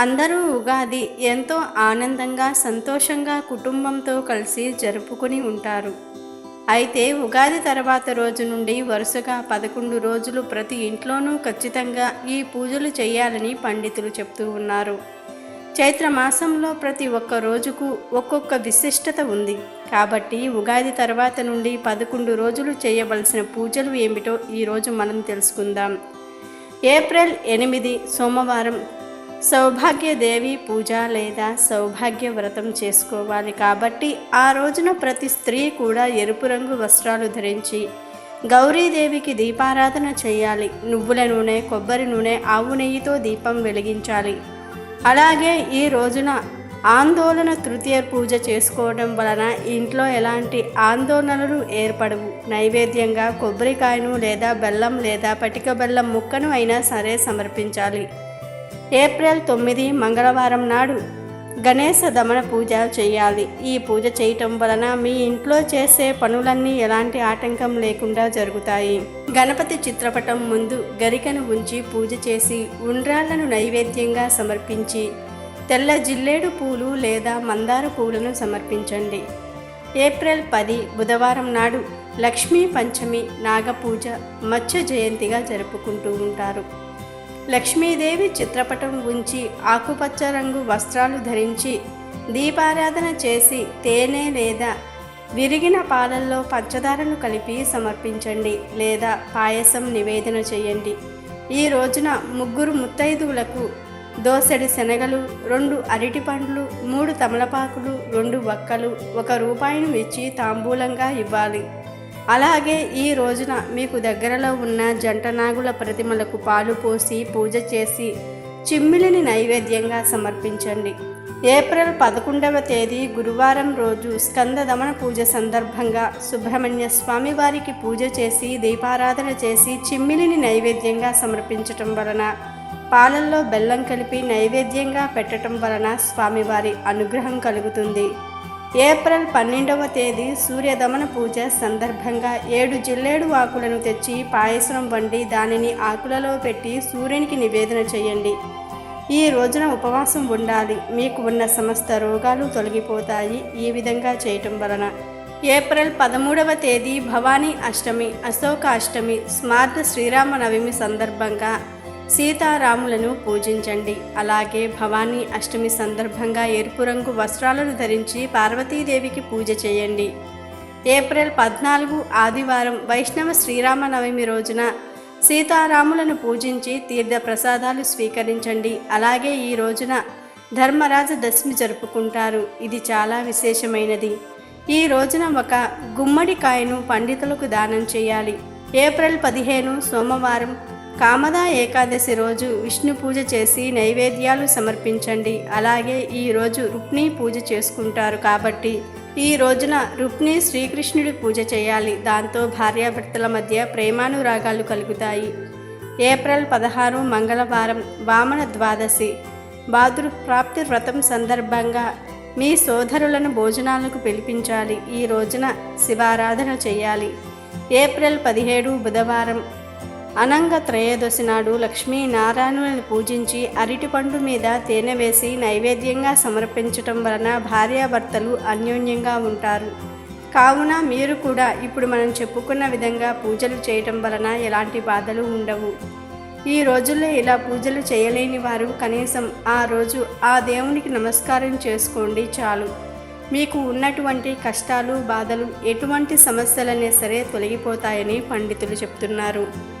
అందరూ ఉగాది ఎంతో ఆనందంగా సంతోషంగా కుటుంబంతో కలిసి జరుపుకుని ఉంటారు. అయితే ఉగాది తర్వాత రోజు నుండి వరుసగా పదకొండు రోజులు ప్రతి ఇంట్లోనూ ఖచ్చితంగా ఈ పూజలు చేయాలని పండితులు చెప్తూ ఉన్నారు. చైత్ర మాసంలో ప్రతి ఒక్క రోజుకు ఒక్కొక్క విశిష్టత ఉంది. కాబట్టి ఉగాది తర్వాత నుండి పదకొండు రోజులు చేయవలసిన పూజలు ఏమిటో ఈరోజు మనం తెలుసుకుందాం. ఏప్రిల్ ఎనిమిది సోమవారం సౌభాగ్యదేవి పూజ లేదా సౌభాగ్య వ్రతం చేసుకోవాలి కాబట్టి ఆ రోజున ప్రతి స్త్రీ కూడా ఎరుపు రంగు వస్త్రాలు ధరించి గౌరీదేవికి దీపారాధన చేయాలి. నువ్వుల నూనె కొబ్బరి నూనె ఆవు నెయ్యితో దీపం వెలిగించాలి. అలాగే ఈ రోజున ఆందోళన తృతీయ పూజ చేసుకోవడం వలన ఇంట్లో ఎలాంటి ఆందోళనలు ఏర్పడవు. నైవేద్యంగా కొబ్బరికాయను లేదా బెల్లం లేదా పటిక బెల్లం ముక్కను అయినా సరే సమర్పించాలి. ఏప్రిల్ తొమ్మిది మంగళవారం నాడు గణేశ దమన పూజ చేయాలి. ఈ పూజ చేయటం వలన మీ ఇంట్లో చేసే పనులన్నీ ఎలాంటి ఆటంకం లేకుండా జరుగుతాయి. గణపతి చిత్రపటం ముందు గరికను ఉంచి పూజ చేసి ఉండ్రాళ్ళను నైవేద్యంగా సమర్పించి తెల్ల జిల్లేడు పూలు లేదా మందార పూలను సమర్పించండి. ఏప్రిల్ పది బుధవారం నాడు లక్ష్మీ పంచమి నాగపూజ మత్స్య జయంతిగా జరుపుకుంటూ ఉంటారు. లక్ష్మీదేవి చిత్రపటం ఉంచి ఆకుపచ్చ రంగు వస్త్రాలు ధరించి దీపారాధన చేసి తేనె లేదా విరిగిన పాలల్లో పంచదారను కలిపి సమర్పించండి లేదా పాయసం నివేదన చేయండి. ఈ రోజున ముగ్గురు ముత్తైదువులకు దోసెడి శనగలు రెండు అరటి పండ్లు మూడు తమలపాకులు రెండు వక్కలు ఒక రూపాయిను ఇచ్చి తాంబూలంగా ఇవ్వాలి. అలాగే ఈ రోజున మీకు దగ్గరలో ఉన్న జంటనాగుల ప్రతిమలకు పాలు పోసి పూజ చేసి చిమ్మిలిని నైవేద్యంగా సమర్పించండి. ఏప్రిల్ పదకొండవ తేదీ గురువారం రోజు స్కంద దమన పూజ సందర్భంగా సుబ్రహ్మణ్య స్వామి వారికి పూజ చేసి దీపారాధన చేసి చిమ్మిలిని నైవేద్యంగా సమర్పించటం వలన పాలల్లో బెల్లం కలిపి నైవేద్యంగా పెట్టడం వలన స్వామివారి అనుగ్రహం కలుగుతుంది. ఏప్రిల్ పన్నెండవ తేదీ సూర్యదమన పూజ సందర్భంగా ఏడు జిల్లేడు ఆకులను తెచ్చి పాయసం వండి దానిని ఆకులలో పెట్టి సూర్యునికి నివేదన చేయండి. ఈ రోజున ఉపవాసం ఉండాలి. మీకు ఉన్న సమస్త రోగాలు తొలగిపోతాయి. ఈ విధంగా చేయటం వలన ఏప్రిల్ పదమూడవ తేదీ భవానీ అష్టమి అశోక అష్టమి స్మార్ట్ శ్రీరామ నవమి సందర్భంగా సీతారాములను పూజించండి. అలాగే భవానీ అష్టమి సందర్భంగా ఎరుపు రంగు వస్త్రాలను ధరించి పార్వతీదేవికి పూజ చేయండి. ఏప్రిల్ పద్నాలుగు ఆదివారం వైష్ణవ శ్రీరామనవమి రోజున సీతారాములను పూజించి తీర్థ ప్రసాదాలు స్వీకరించండి. అలాగే ఈ రోజున ధర్మరాజ దశమి జరుపుకుంటారు. ఇది చాలా విశేషమైనది. ఈ రోజున ఒక గుమ్మడికాయను పండితులకు దానం చేయాలి. ఏప్రిల్ పదిహేను సోమవారం కామదా ఏకాదశి రోజు విష్ణు పూజ చేసి నైవేద్యాలు సమర్పించండి. అలాగే ఈ రోజు రుక్ని పూజ చేసుకుంటారు కాబట్టి ఈ రోజున రుక్ని శ్రీకృష్ణుడి పూజ చేయాలి. దాంతో భార్యాభర్తల మధ్య ప్రేమానురాగాలు కలుగుతాయి. ఏప్రిల్ పదహారు మంగళవారం వామన ద్వాదశి. ప్రాప్తి వ్రతం సందర్భంగా మీ సోదరులను భోజనాలకు పిలిపించాలి. ఈ రోజున శివారాధన చేయాలి. ఏప్రిల్ పదిహేడు బుధవారం అనంగ త్రయోదశి నాడు లక్ష్మీనారాయణులను పూజించి అరటిపండు మీద తేనె వేసి నైవేద్యంగా సమర్పించటం వలన భార్యాభర్తలు అన్యోన్యంగా ఉంటారు. కావున మీరు కూడా ఇప్పుడు మనం చెప్పుకున్న విధంగా పూజలు చేయటం వలన ఎలాంటి బాధలు ఉండవు. ఈ రోజుల్లో ఇలా పూజలు చేయలేని వారు కనీసం ఆ రోజు ఆ దేవునికి నమస్కారం చేసుకోండి చాలు. మీకు ఉన్నటువంటి కష్టాలు బాధలు ఎటువంటి సమస్యలనే సరే తొలగిపోతాయని పండితులు చెప్తున్నారు.